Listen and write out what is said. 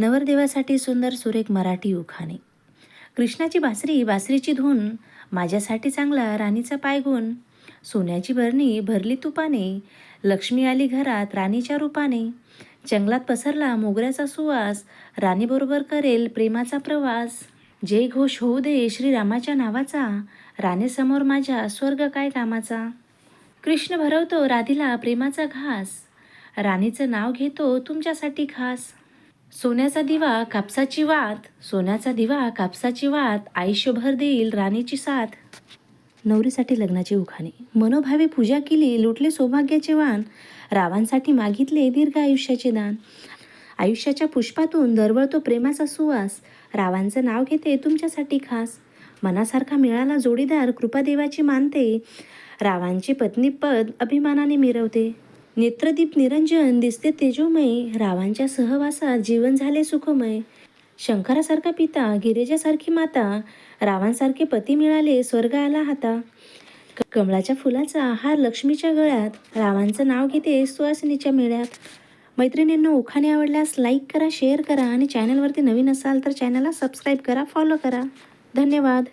नवरदेवासाठी सुंदर सुरेख मराठी उखाणे. कृष्णाची बासरी बासरीची धून माझ्यासाठी चांगला राणीचा पायगुण सोन्याची बरणी भरली तुपाने लक्ष्मी आली घरात राणीच्या रूपाने जंगलात पसरला मोगऱ्याचा सुवास राणीबरोबर करेल प्रेमाचा प्रवास. जय घोष होऊ दे श्रीरामाच्या नावाचा राणीसमोर माझ्या स्वर्ग काय कामाचा? कृष्ण भरवतो राधीला प्रेमाचा घास राणीचं नाव घेतो तुमच्यासाठी खास. सोन्याचा दिवा कापसाची वात सोन्याचा दिवा कापसाची वात आयुष्यभर देईल राणीची साथ. नवरीसाठी लग्नाची उखाणे. मनोभावे पूजा केली लुटले सौभाग्याचे वाण. रावांसाठी मागितले दीर्घ आयुष्याचे दान. आयुष्याच्या पुष्पातून दरवळतो प्रेमाचा सुवास. रावांचं नाव घेते तुमच्यासाठी खास. मनासारखा मिळाला जोडीदार कृपादेवाची मानते. रावांची पत्नीपद अभिमानाने मिरवते. नेत्रदीप निरंजन दिसते तेजोमय रावांच्या सहवासात जीवन झाले सुखमय. शंकरासारखा पिता गिरेजासारखी माता रावांसारखे पती मिळाले स्वर्ग आला हाता. कमळाच्या फुलाचा हार लक्ष्मीच्या गळ्यात रावांचं नाव घेते सुवासिनीच्या मेळ्यात. मैत्रिणींना उखाणे आवडल्यास लाईक करा शेअर करा आणि चॅनलवरती नवीन असाल तर चॅनलला सबस्क्राईब करा फॉलो करा. धन्यवाद.